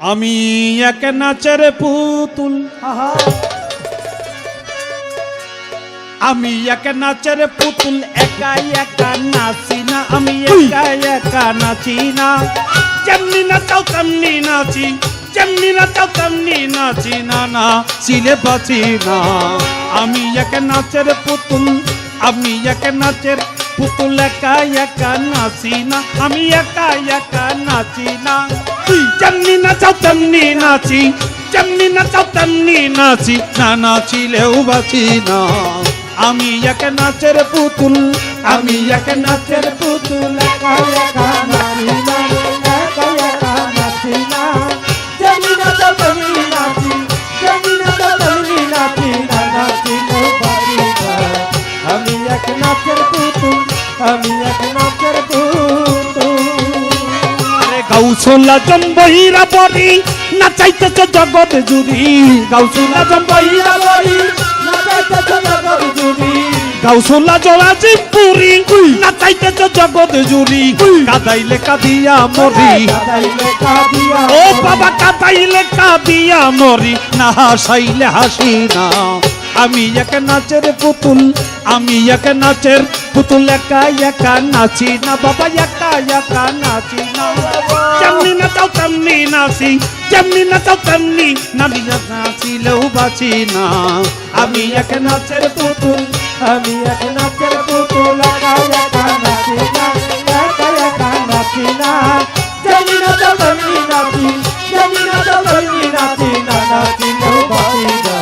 আমি এক নাচের পুতুল। আহা। আমি এক নাচের পুতুল একা একা নাচি না। আমি একা একা নাচি না। যেমনি নাচাও তেমনি নাচি যেমনি নাচাও তেমনি নাচি না না চিলে বাঁচি না। আমি এক নাচের পুতুল আমি এক নাচের পুতুল একা একা নাচি না। আমি একা একা নাচি না। যেমনি নাচাও তেমনি নাচি, যেমনি নাচাও তেমনি নাচি, না নাচিলেও বাঁচি না। আমি এক নাচের পুতুল, আমি এক নাচের পুতুল আরে গাউছলা জম্বইরা বড়ি নাচাইতেছে জগৎ জুড়ি। গাউছলা জম্বইরা বড়ি নাচাইতেছে জগৎ জুড়ি। গাউছলা জলাজি পুরি নাচাইতেছে জগৎ জুড়ি। কাদাইলে কাদিয়া মরি। ও বাবা কাদাইলে কাদিয়া মরি। না হাসাইলে হাসি না। আমি এক নাচের পুতুল আমি এক নাচের পুতুল। একা একা নাচি না বাবা একা একা নাচি না। নাচি যেমনি নাচাও তেমনি নামি নাচিলেও বাঁচি না আমি এক নাচের পুতুল আমি এক নাচের পুতুল একা একা নাচি না একা একা নাচি না যেমনি নাচো তেমনি নাচি যেমনি নাচো তেমনি নাচি না নাচিলেও বাঁচি না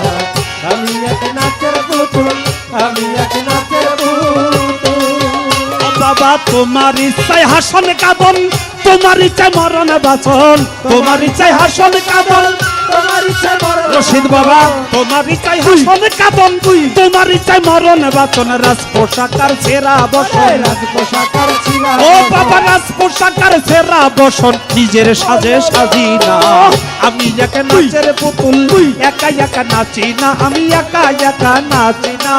আমি এক নাচের পুতুল আমি এক নাচের পুতুল তোমার ইচ্ছায় হাসন কাদন তোমার ইচ্ছায় মরণ বাচন তোমার ইচ্ছায় হাসন তোমার রশিদ বাবা। তোমার ইচ্ছায় হাসন ইচ্ছায় মরণ বাচন। রাজ পোশাকার সেরা বসন রাজ পোশাকার ও বাবা রাজ পোশাকার সেরা বসন। নিজের সাজে সাজি না আমি একা নাচের পুতুল একা একা নাচি না আমি একা একা নাচি না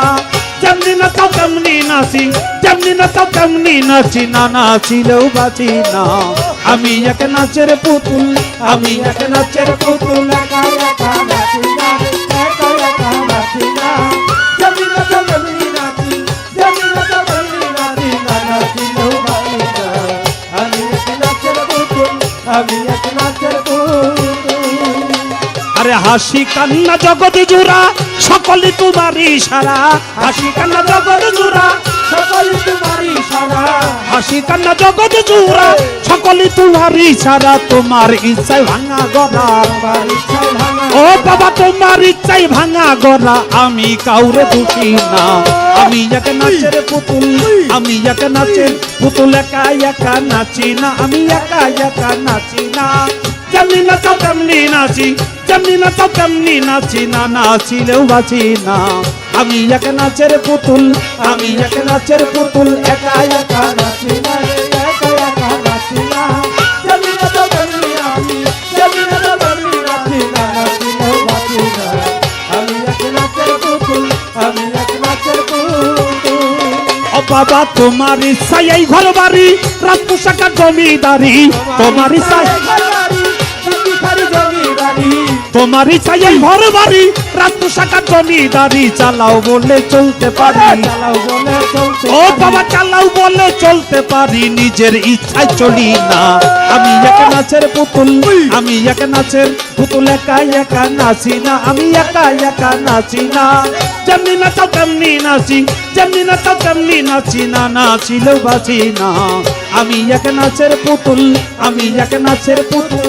যেমনি নাচাও তেমনি নাচি, যেমনি নাচাও তেমনি নাচি, না নাচিলেও বাঁচি না। আমি এক নাচের পুতুল, আমি এক নাচের পুতুল, একা একা হাসি কান্না জগৎ জুড়া, সকলে তোমারই সারা। হাসি কান্না জগৎ জুড়া, সকল তোমারই সারা। হাসি কান্না জগৎ জুড়া, সকলে তোমারই সারা। তোমার ইচ্ছায় ভাঙা গড়া ও বাবা, তোমার ইচ্ছাই ভাঙা গড়া, আমি কাউরে দোষী না। আমি এক নাচের পুতুল, আমি এক নাচের পুতুল, একা একা নাচি না। আমি একা একা নাচি না। যেমনি নাচাও তেমনি নাচি যেমনি নাচাও তেমনি নাচি না, নাচিলেও বাঁচি না। আমি এক নাচের পুতুল, আমি এক নাচের পুতুল, একা একা নাচি না, একা একা নাচি না। তেমনি নাচি নাচো তেমনি নাচি বাবা, তোমার ইচ্ছাই ঘর বাড়ি রাত জমিদারি। তোমার ইচ্ছাই তোমার ইচ্ছাই এই ঘর বাড়ি। রাত পোশাকার জমিদারি চালাও বলে চলতে পারি। ও বাবা চালাও বলে চলতে পারি। নিজের ইচ্ছায় চলি না। আমি এক নাচের পুতুল আমি এক নাচের পুতুল একা একা নাচি না। আমি একা একা নাচি না। যেমনি নাচাও তেমনি নাচি। যেমনি নাচাও তেমনি নাচি না। নাচিলেও বাঁচি না। আমি এক নাচের পুতুল, আমি এক নাচের পুতুল।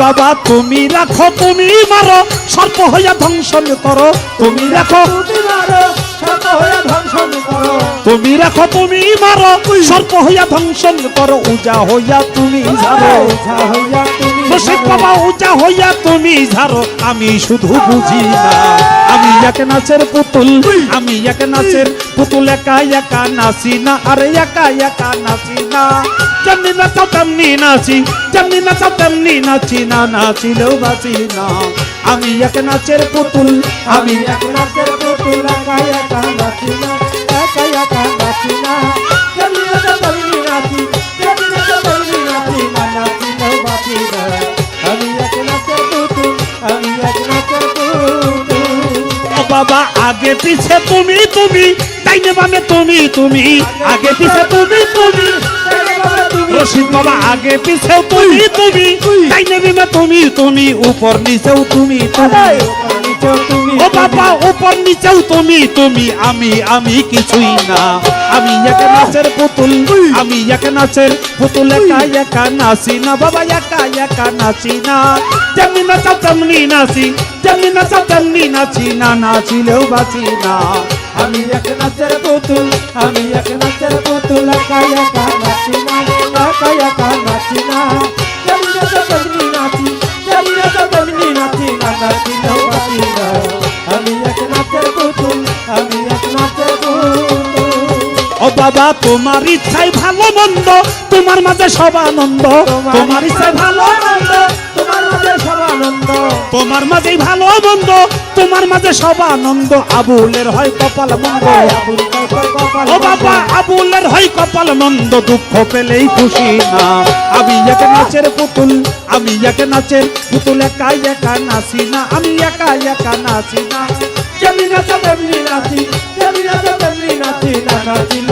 বাবা, তুমি রাখো, তুমি মারো, সর্প হইয়া ধ্বংসন করো। তুমি রাখো। তুমি মারো হয়ে ধ্বংসন করো তুমি রাখো তুমি মারো সর্প হইয়া ধ্বংসন করো উজা হইয়া তুমি ঝাড়ো। রশিদ বাবা উঁচা হইয়া তুমি ঝাড়ো। আমি শুধু বুঝি না আমি এক নাচের পুতুল আমি এক নাচের পুতুল একা একা নাচি না আরে একা একা নাচি না। যেমনি নাচাও তেমনি নাচি যেমনি নাচাও তেমনি নাচি না নাচিলেও বাঁচি না। আমি এক নাচের পুতুল আমি আমি এক নাচের পুতুল একা একা নাচি না। বাবা আগে পিছে তুমি তুমি ডাইনে বামে তুমি তুমি। আগে পিছে তুমি তুমি। রশিদ বাবা আগে পিছেও তুমি তুমি। ডাইনে বামে তুমি তুমি। উপর নিচেও তুমি তুমি। ও বাবা উপর নিচেও তুমি তুমি আমি আমি কিছুই না। আমি এক নাচের পুতুল আমি এক নাচের পুতুল একা একা নাচি না। বাবা একা একা নাচি না। যেমনি নাচাও তেমনি নাচি। যেমনি নাচাও তেমনি নাচি না। নাচিলেও বাঁচি না। আমি এক নাচের পুতুল আমি এক নাচের পুতুল একা একা নাচি না। একা একা নাচি না। যেমনি নাচো তেমনি নাচি। যেমনি নাচো তেমনি নাচি না। নাচিলেও ও বাবা, তোমার ইচ্ছাই ভালো মন্দ, তোমার মাঝে সব আনন্দ। তোমার ইচ্ছায় ভালো মন্দ, তোমার মাঝে সব আনন্দ। তোমার মাঝেই ভালো মন্দ, তোমার মাঝে সব আনন্দ। আবুলের হয় কপাল মন্দ, ও বাবা, আবুলের হয় কপাল মন্দ, দুঃখ পেলেই খুশি না। আমি এক নাচের পুতুল, আমি এক নাচের পুতুল একা একা নাচি না। আমি একা একা নাচি না। যেমনি নাচো তেমনি নাচি। নাচি না